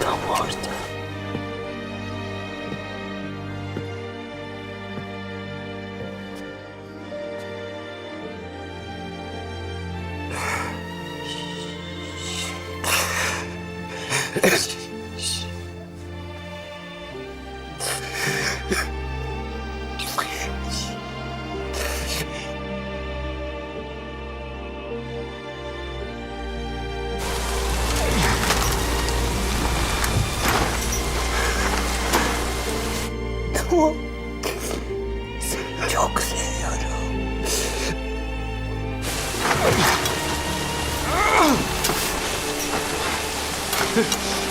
Tam orada. Tamam. Seni çok seviyorum.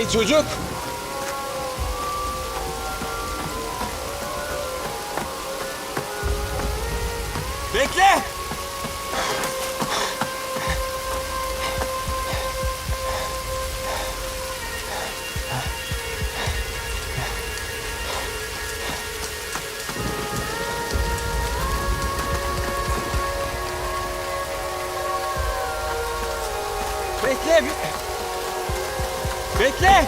Hey çocuk! Bekle! Bekle! Bekle! Bekle!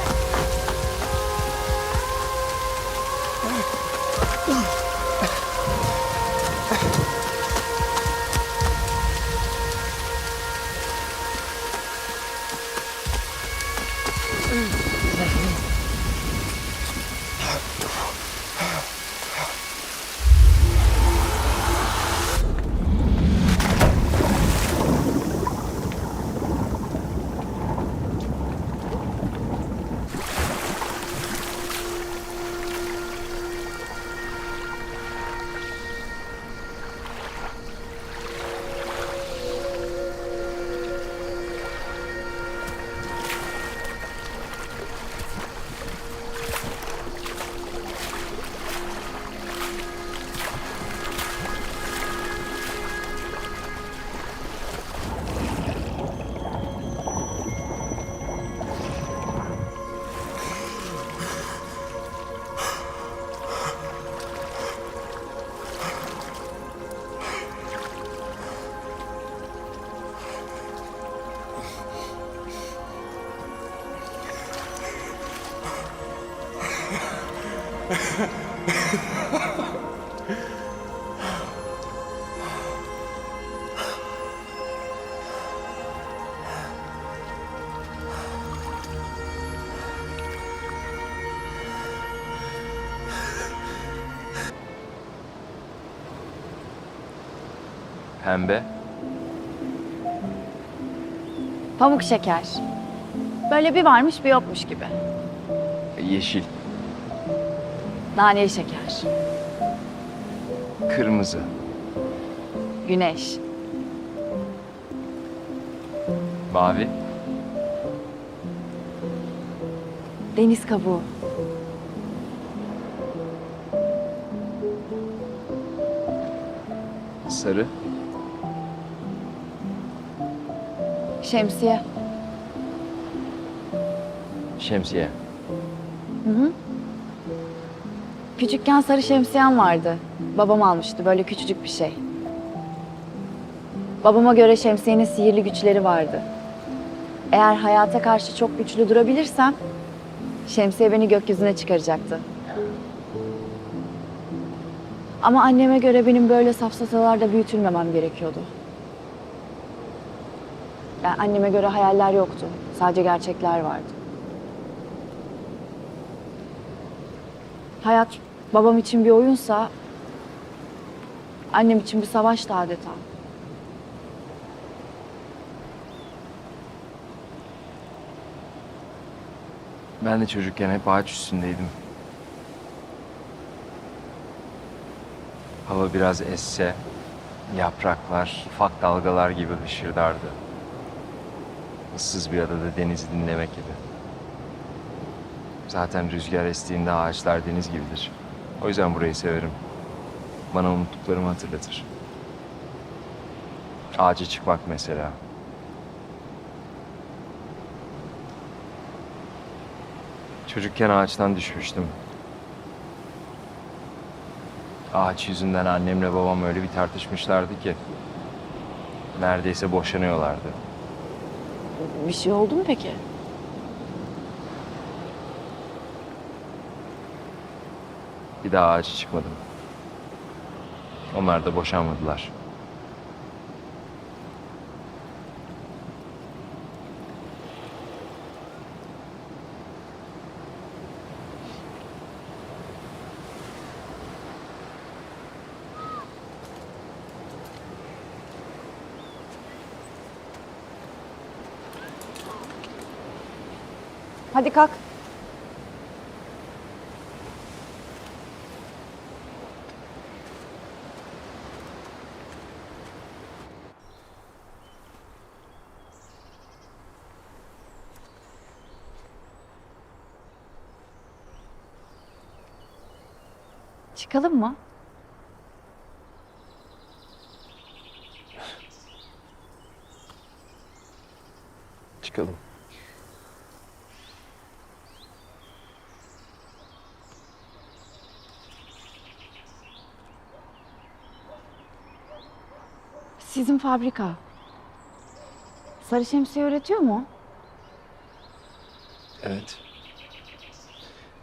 Pembe. Pamuk şeker. Böyle bir varmış bir yokmuş gibi. Yeşil. Naneli şeker. Kırmızı. Güneş. Mavi. Deniz kabuğu. Sarı. Şemsiye. Şemsiye. Küçükken sarı şemsiyem vardı. Babam almıştı böyle küçücük bir şey. Babama göre şemsiyenin sihirli güçleri vardı. Eğer hayata karşı çok güçlü durabilirsem şemsiye beni gökyüzüne çıkaracaktı. Ama anneme göre benim böyle safsatalarda büyütülmemem gerekiyordu. Yani anneme göre hayaller yoktu. Sadece gerçekler vardı. Hayat babam için bir oyunsa Annem için bir savaştı adeta. Ben de çocukken hep ağaç üstündeydim. Hava biraz esse, yapraklar ufak dalgalar gibi hışırdardı. Issız bir adada denizi dinlemek gibi. Zaten rüzgar estiğinde ağaçlar deniz gibidir. O yüzden burayı severim. Bana unuttuklarımı hatırlatır. Ağaca çıkmak mesela. Çocukken ağaçtan düşmüştüm. Ağaç yüzünden annemle babam öyle bir tartışmışlardı ki. Neredeyse boşanıyorlardı. Bir şey oldu mu peki? Bir daha ağaca çıkmadım. Onlar da boşanmadılar. Hadi kalk. Çıkalım mı? Çıkalım. Sizin fabrika. Sarı şemsiye üretiyor mu? Evet.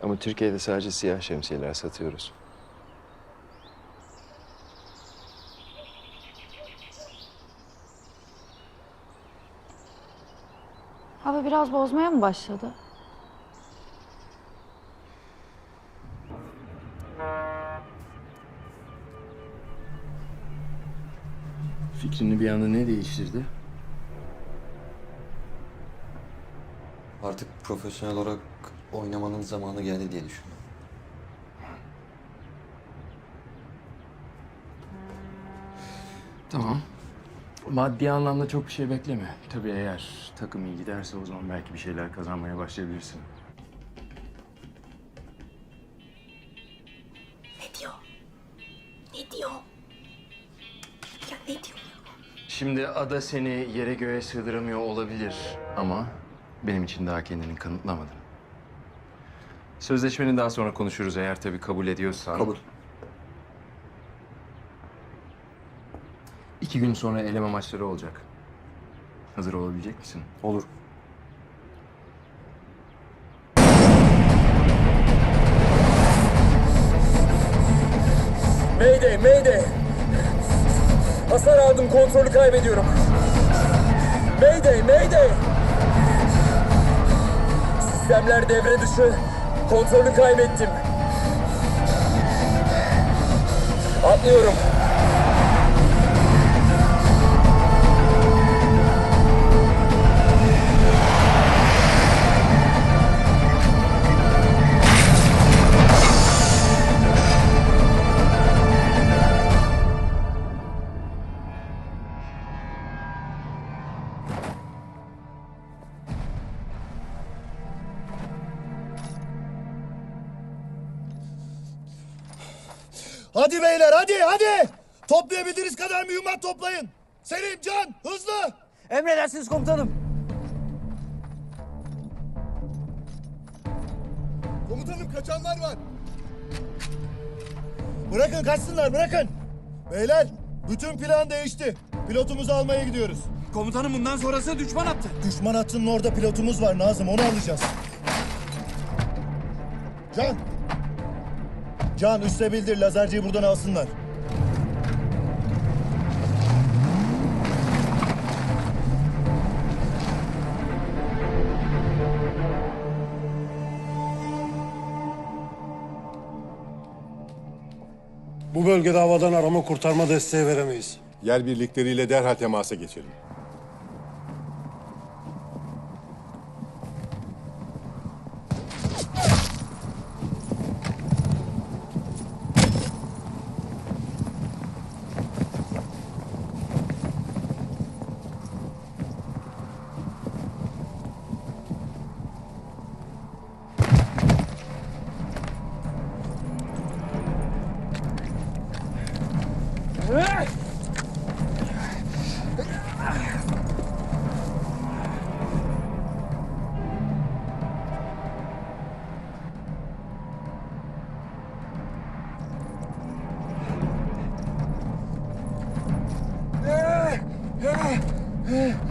Ama Türkiye'de sadece siyah şemsiyeler satıyoruz. Hava biraz bozmaya mı başladı? Fikrini bir anda ne değiştirdi? Artık profesyonel olarak oynamanın zamanı geldi diye düşünüyorum. Tamam. Maddi anlamda çok bir şey bekleme. Tabii eğer takım iyi giderse o zaman belki bir şeyler kazanmaya başlayabilirsin. Ne diyor? Ne diyor? Ya ne diyor? Şimdi ada seni yere göğe sığdıramıyor olabilir ama benim için daha kendini kanıtlamadın. Sözleşmeni daha sonra konuşuruz eğer tabii kabul ediyorsan. Kabul. İki gün sonra eleme maçları olacak. Hazır olabilecek misin? Olur. Mayday, mayday. Hasar aldım, kontrolü kaybediyorum. Mayday, mayday. Sistemler devre dışı. Kontrolü kaybettim. Atlıyorum. Hadi beyler hadi hadi. Toplayabildiğiniz kadar mühimmat toplayın. Selim, Can hızlı. Emredersiniz komutanım. Komutanım kaçanlar var. Bırakın kaçsınlar bırakın. Beyler bütün plan değişti. Pilotumuzu almaya gidiyoruz. Komutanım bundan sonrası düşman attı. Düşman hattının orada pilotumuz var Nazım onu alacağız. Can. Can üste bildir lazerciyi buradan alsınlar. Bu bölgede havadan arama kurtarma desteği veremeyiz. Yer birlikleriyle derhal temasa geçelim. Yeah.